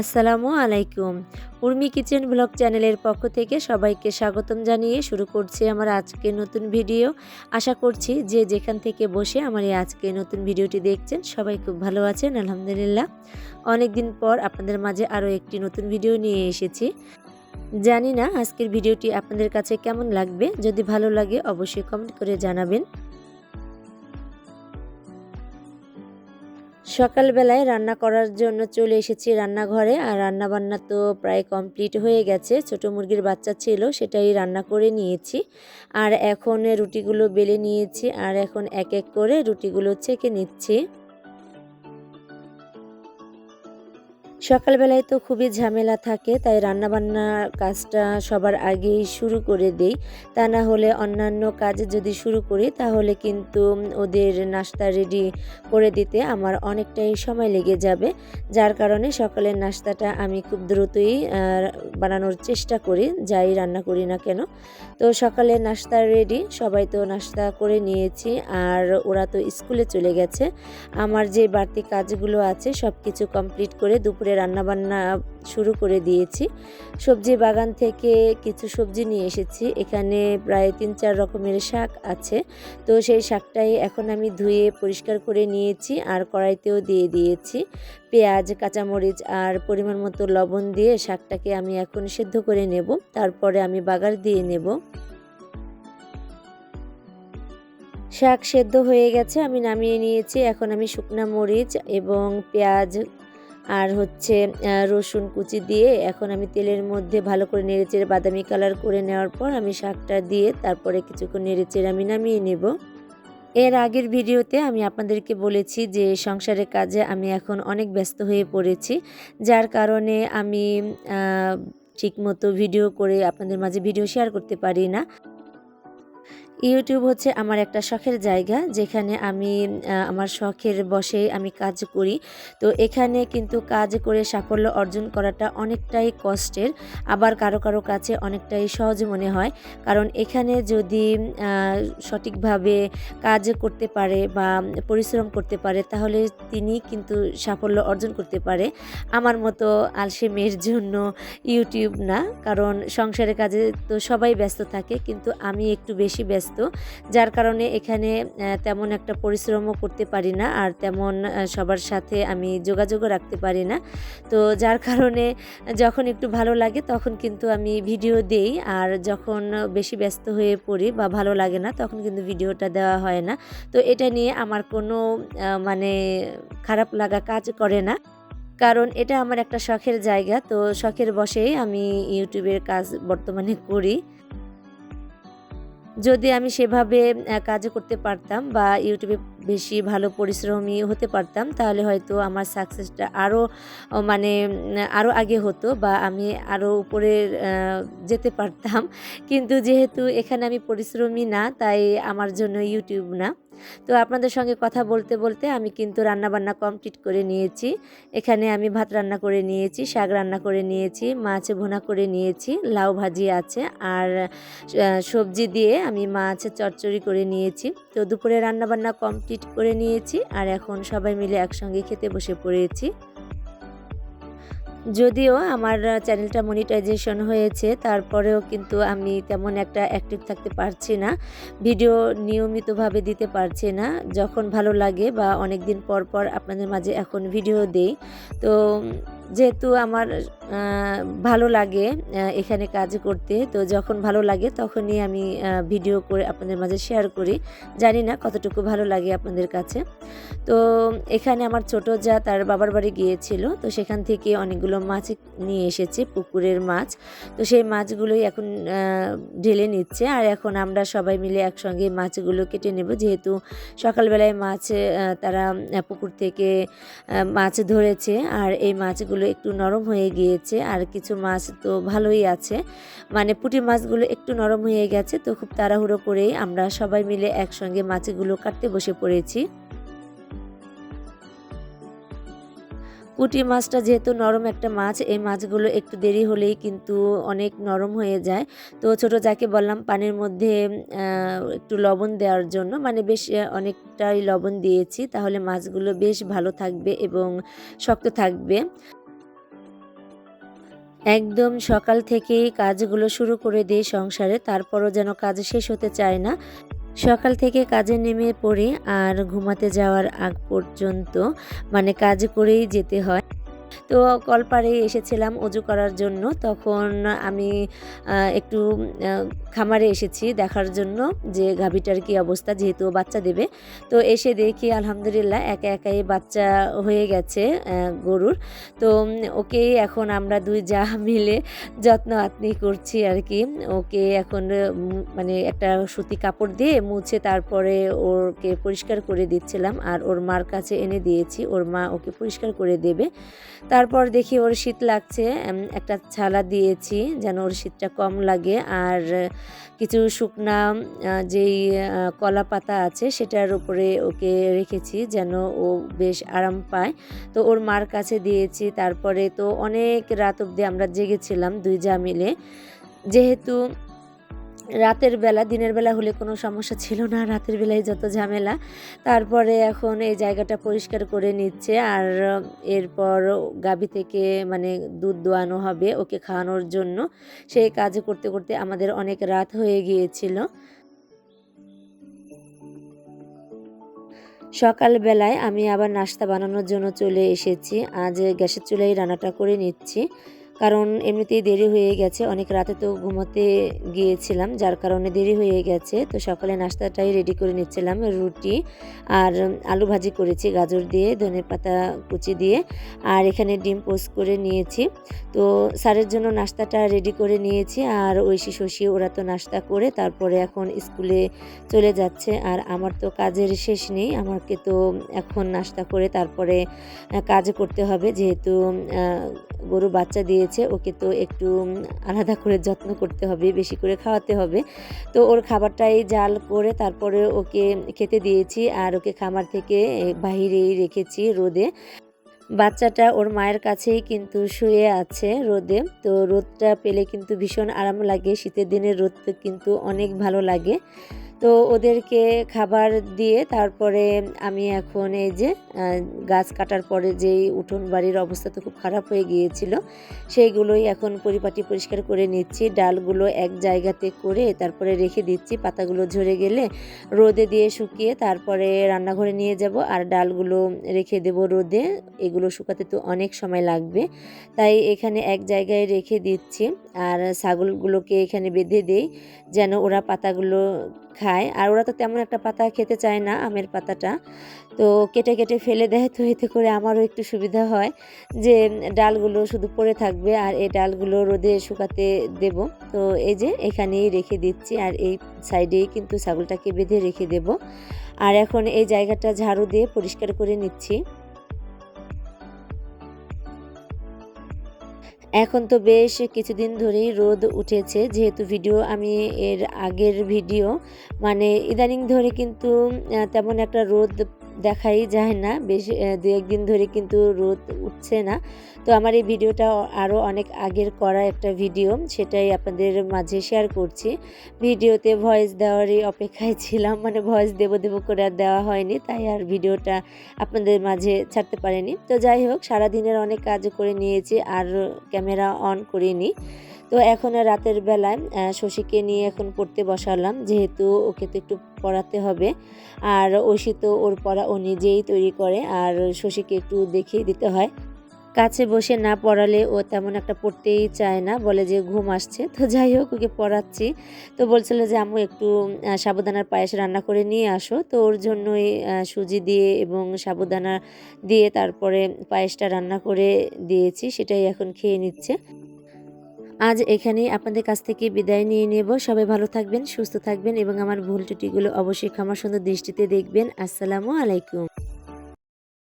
আসসালামু আলাইকুম। Urmi kitchen blog চ্যানেলের পক্ষ থেকে সবাইকে স্বাগতম জানিয়ে শুরু করছি আমার আজকে নতুন ভিডিও। আশা করছি যে যেখান থেকে বসে আমার এই আজকে নতুন ভিডিওটি দেখছেন সবাই খুব ভালো আছেন, আলহামদুলিল্লাহ। অনেক দিন পর আপনাদের মাঝে আরও একটি নতুন ভিডিও নিয়ে এসেছি। জানি না আজকের ভিডিওটি আপনাদের কাছে কেমন লাগবে, যদি ভালো লাগে অবশ্যই কমেন্ট করে জানাবেন। সকালবেলায় রান্না করার জন্য চলে এসেছি রান্নাঘরে, আর রান্না বান্না তো প্রায় কমপ্লিট হয়ে গেছে। ছোট মুরগির বাচ্চা ছিল, সেটাই রান্না করে নিয়েছি। আর এখন রুটিগুলো বেলে নিয়েছি, আর এখন এক এক করে রুটিগুলো ছেঁকে নিচ্ছি। সকালবেলায় তো খুবই ঝামেলা থাকে, তাই রান্নাবান্নার কাজটা সবার আগেই শুরু করে দেই। তা না হলে অন্যান্য কাজ যদি শুরু করি, তাহলে কিন্তু ওদের নাস্তা রেডি করে দিতে আমার অনেকটাই সময় লেগে যাবে। যার কারণে সকালের নাস্তাটা আমি খুব দ্রুতই বানানোর চেষ্টা করি, যাই রান্না করি না কেন। তো সকালে নাস্তা রেডি সবাই তো নাস্তা করে নিয়েছি আর ওরা তো স্কুলে চলে গেছে। আমার যে বাড়তি কাজগুলো আছে সব কিছু কমপ্লিট করে দুপুরে রান্নাবান্না শুরু করে দিয়েছি। সবজি বাগান থেকে কিছু সবজি নিয়ে এসেছি, এখানে প্রায় তিন চার রকমের শাক আছে। তো সেই শাকটাই এখন আমি ধুয়ে পরিষ্কার করে নিয়েছি আর কড়াইতেও দিয়ে দিয়েছি। পেঁয়াজ, কাঁচামরিচ আর পরিমাণ মতো লবণ দিয়ে শাকটাকে আমি এখন সেদ্ধ করে নেব। তারপরে আমি বাগার দিয়ে নেব। শাক সেদ্ধ হয়ে গেছে, আমি নামিয়ে নিয়েছি। এখন আমি শুকনা মরিচ এবং পেঁয়াজ আর হচ্ছে রসুন কুচি দিয়ে এখন আমি তেলের মধ্যে ভালো করে নেড়েচেড়ে বাদামি কালার করে নেওয়ার পর আমি শাকটা দিয়ে তারপরে কিছুক্ষণ নেড়েচেড়ে আমি নামিয়ে নেব। এর আগের ভিডিওতে আমি আপনাদেরকে বলেছি যে সংসারের কাজে আমি এখন অনেক ব্যস্ত হয়ে পড়েছি, যার কারণে আমি ঠিকমতো ভিডিও করে আপনাদের মাঝে ভিডিও শেয়ার করতে পারি না। ইউটিউব হচ্ছে আমার একটা শখের জায়গা, যেখানে আমি আমার শখের বসে আমি কাজ করি। তো এখানে কিন্তু কাজ করে সাফল্য অর্জন করাটা অনেকটাই কষ্টের, আবার কারও কারও কাছে অনেকটাই সহজ মনে হয়। কারণ এখানে যদি সঠিকভাবে কাজ করতে পারে বা পরিশ্রম করতে পারে, তাহলে তিনি কিন্তু সাফল্য অর্জন করতে পারে। আমার মতো আলসে মেয়ের জন্য ইউটিউব না, কারণ সংসারের কাজে তো সবাই ব্যস্ত থাকে, কিন্তু আমি একটু বেশি ব্যস্ত। ব্যস্ত যার কারণে এখানে তেমন একটা পরিশ্রমও করতে পারি না আর তেমন সবার সাথে আমি যোগাযোগও রাখতে পারি না। তো যার কারণে, যখন একটু ভালো লাগে তখন কিন্তু আমি ভিডিও দেই আর যখন বেশি ব্যস্ত হয়ে পড়ি বা ভালো লাগে না তখন কিন্তু ভিডিওটা দেওয়া হয় না। তো এটা নিয়ে আমার কোনো মানে খারাপ লাগা কাজ করে না। কারণ এটা আমার একটা শখের জায়গা, তো শখের বসেই আমি ইউটিউবের কাজ বর্তমানে করি। যদি আমি সেভাবে কাজ করতে পারতাম বা ইউটিউবে বেশি ভালো পরিশ্রমী হতে পারতাম, তাহলে হয়তো আমার সাকসেসটা আরও মানে আরও আগে হতো বা আমি আরও উপরে যেতে পারতাম। কিন্তু যেহেতু এখানে আমি পরিশ্রমী না, তাই আমার জন্য ইউটিউব না। তো আপনাদের সঙ্গে কথা বলতে বলতে আমি কিন্তু রান্নাবান্না কমপ্লিট করে নিয়েছি। এখানে আমি ভাত রান্না করে নিয়েছি, শাক রান্না করে নিয়েছি, মাছ ভোনা করে নিয়েছি, লাউ ভাজি আছে আর সবজি দিয়ে আমি মাছ চচ্চড়ি করে নিয়েছি। তো দুপুরে রান্নাবান্না কমপ্লিট করে নিয়েছি আর এখন সবাই মিলে একসঙ্গে খেতে বসে পড়েছি। যদিও আমার চ্যানেলটা মনিটাইজেশন হয়েছে, তারপরেও কিন্তু আমি তেমন একটা অ্যাক্টিভ থাকতে পারছি না। ভিডিও নিয়মিতভাবে দিতে পারছি না। যখন ভালো লাগে বা অনেক দিন পর পর আপনাদের মাঝে এখন ভিডিও দেই, তো যেহেতু আমার ভালো লাগে এখানে কাজ করতে, তো যখন ভালো লাগে তখনই আমি ভিডিও করে আপনাদের মাঝে শেয়ার করি। জানি না কতটুকু ভালো লাগে আপনাদের কাছে। তো এখানে আমার ছোট যা তার বাবার বাড়ি গিয়েছিল, তো সেখান থেকে অনেকগুলো মাছ নিয়ে এসেছে, পুকুরের মাছ। তো সেই মাছগুলোই এখন ঢেলে নিচ্ছে। আর এখন আমরা সবাই মিলে একসঙ্গে মাছগুলো কেটে নেব। যেহেতু সকালবেলায় মাছ তারা পুকুর থেকে মাছ ধরেছে। আর এই মাছগুলো মাছগুলো একটু নরম হয়ে গিয়েছে আর কিছু মাছ তো ভালোই আছে। মানে পুঁটি মাছগুলো একটু নরম হয়ে গেছে তো খুব তাড়াহুড়ো করেই আমরা সবাই মিলে একসঙ্গে মাছগুলো কাটতে বসে পড়েছি। পুঁটি মাছটা যেহেতু নরম একটা মাছ, এই মাছগুলো একটু দেরি হলেই কিন্তু অনেক নরম হয়ে যায়। তো ছোট যাকে বললাম পানির মধ্যে একটু লবণ দেওয়ার জন্য মানে বেশ অনেকটাই লবণ দিয়েছি, তাহলে মাছগুলো বেশ ভালো থাকবে এবং শক্ত থাকবে। একদম সকাল থেকেই কাজগুলো শুরু করে দেয় সংসারে, তারপরও যেন কাজ শেষ হতে চায় না। সকাল থেকে কাজে নেমে পড়ে আর ঘুমাতে যাওয়ার আগ পর্যন্ত মানে কাজ করেই যেতে হয়। তো কলপাড়ে এসেছিলাম অজু করার জন্য। তখন আমি একটু খামারে এসেছি দেখার জন্য যে গাভীটার কি অবস্থা, যেহেতু বাচ্চা দেবে। তো এসে দেখি আলহামদুলিল্লাহ একা একাই বাচ্চা হয়ে গেছে গরুর। তো ওকেই এখন আমরা দুই যা মিলে যত্ন আত্নি করছি আর কি। ওকে এখন মানে একটা সুতি কাপড় দিয়ে মুছে তারপরে ওকে পরিষ্কার করে দিচ্ছিলাম। আর ওর মার কাছে এনে দিয়েছি, ওর মা ওকে পরিষ্কার করে দেবে। তারপর দেখি ওর শীত লাগছে একটা ছালা দিয়েছি যেন ওর শীতটা কম লাগে। আর কিছু শুকনা যেই কলা পাতা আছে সেটার উপরে ওকে রেখেছি যেন ও বেশ আরাম পায়। তো ওর মার কাছে দিয়েছি, তারপরে তো অনেক রাত অবধি আমরা জেগেছিলাম দুই যা মিলে যেহেতু রাতের বেলা, দিনের বেলা হলে কোনো সমস্যা ছিল না, রাতের বেলায় যত ঝামেলা। তারপরে এখন এই জায়গাটা পরিষ্কার করে নিচ্ছে আর, এরপর গাভী থেকে মানে দুধ দোয়ানো হবে ওকে খাওয়ানোর জন্য। সেই কাজ করতে করতে আমাদের অনেক রাত হয়ে গিয়েছিল। সকালবেলায় আমি আবার নাস্তা বানানোর জন্য চলে এসেছি। আজ গ্যাসের চুলায় রান্নাটা করে নিচ্ছি। কারণ এমনিতেই দেরি হয়ে গেছে, অনেক রাতে তো ঘুমোতে গিয়েছিলাম, যার কারণে দেরি হয়ে গেছে। তো সকালে নাস্তাটাই রেডি করে নিচ্ছিলাম, রুটি আর আলু ভাজি করেছি, গাজর দিয়ে ধনে পাতা কুচি দিয়ে, আর এখানে ডিম পোস্ট করে নিয়েছি। তো স্যারের জন্য নাস্তাটা রেডি করে নিয়েছি, আর ঐশী শশী ওরা তো নাস্তা করে তারপরে এখন স্কুলে চলে যাচ্ছে, আর আমার তো কাজের শেষ নেই, আমাকে তো এখন নাস্তা করে তারপরে কাজ করতে হবে, যেহেতু গরু বাচ্চা দিয়েছে ওকে তো একটু আলাদা করে যত্ন করতে হবে, বেশি করে খাওয়াতে হবে। তো ওর খাবারটাই জাল করে তারপরে ওকে খেতে দিয়েছি আর ওকে খামার থেকে বাহিরেই রেখেছি রোদে। বাচ্চাটা ওর মায়ের কাছেই কিন্তু শুয়ে আছে রোদে। তো রোদটা পেলে কিন্তু ভীষণ আরাম লাগে, শীতের দিনে রোদ কিন্তু অনেক ভালো লাগে। তো ওদেরকে খাবার দিয়ে তারপরে আমি এখন এই যে গাছ কাটার পরে যেই উঠোন বাড়ির অবস্থা তো খুব খারাপ হয়ে গিয়েছিল, সেইগুলোই এখন পরিপাটি পরিষ্কার করে নিচ্ছি। ডালগুলো এক জায়গাতে করে তারপরে রেখে দিচ্ছি, পাতাগুলো ঝরে গেলে রোদে দিয়ে শুকিয়ে তারপরে রান্নাঘরে নিয়ে যাব আর ডালগুলো রেখে দেব রোদে। এগুলো শুকাতে তো অনেক সময় লাগবে, তাই এখানে এক জায়গায় রেখে দিচ্ছি। আর ছাগলগুলোকে এখানে বেঁধে দেই, যেন ওরা পাতাগুলো খায়। আর ওরা তো তেমন একটা পাতা খেতে চায় না, আমের পাতাটা। তো কেটে কেটে ফেলে দেয়, তো এতে করে আমারও একটু সুবিধা হয় যে ডালগুলো শুধু পড়ে থাকবে আর এই ডালগুলো রোদে শুকাতে দেব। তো এই যে এখানেই রেখে দিচ্ছি আর এই সাইডেই কিন্তু ছাগলটাকে বেঁধে রেখে দেব। আর এখন এই জায়গাটা ঝাড়ু দিয়ে পরিষ্কার করে নিচ্ছি। এখন তো বেশ কিছুদিন ধরেই রোদ উঠেছে, যেহেতু ভিডিও আমি এর আগের ভিডিও মানে ইদানিং ধরে কিন্তু তেমন একটা রোদ দেখাই যায় না। বেশ দু একদিন ধরে কিন্তু রোদ উঠছে না। তো আমার এই ভিডিওটা আরও অনেক আগের করা একটা ভিডিও, সেটাই আপনাদের মাঝে শেয়ার করছি। ভিডিওতে ভয়েস দেওয়ারই অপেক্ষায় ছিলাম মানে ভয়েস দেবো দেবো করে আর দেওয়া হয়নি, তাই আর ভিডিওটা আপনাদের মাঝে ছাড়তে পারিনি। তো যাই হোক, সারাদিনের অনেক কাজ করে নিয়েছি, আর ক্যামেরা অন করিনি। তো এখন রাতের বেলায় শশীকে নিয়ে এখন পড়তে বসালাম, যেহেতু ওকে তো একটু পড়াতে হবে। আর ঐশী তো ওর পড়া ও নিজেই তৈরি করে, আর শশীকে একটু দেখিয়ে দিতে হয়। কাছে বসে না পড়ালে ও তেমন একটা পড়তেই চায় না, বলে যে ঘুম আসছে। তো যাই হোক, ওকে পড়াচ্ছি। তো বলছিল যে, আম্মু, একটু সাবুদানার পায়েস রান্না করে নিয়ে আসো। তো ওর জন্যই সুজি দিয়ে এবং সাবুদানা দিয়ে তারপরে পায়েসটা রান্না করে দিয়েছি, সেটাই এখন খেয়ে নিচ্ছে। আজ এখানেই আপনাদের কাছ থেকে বিদায় নিয়ে নেব। সবাই ভালো থাকবেন, সুস্থ থাকবেন এবং আমার ভুল ত্রুটিগুলো অবশ্যই ক্ষমা সুন্দর দৃষ্টিতে দেখবেন। আসসালামু আলাইকুম।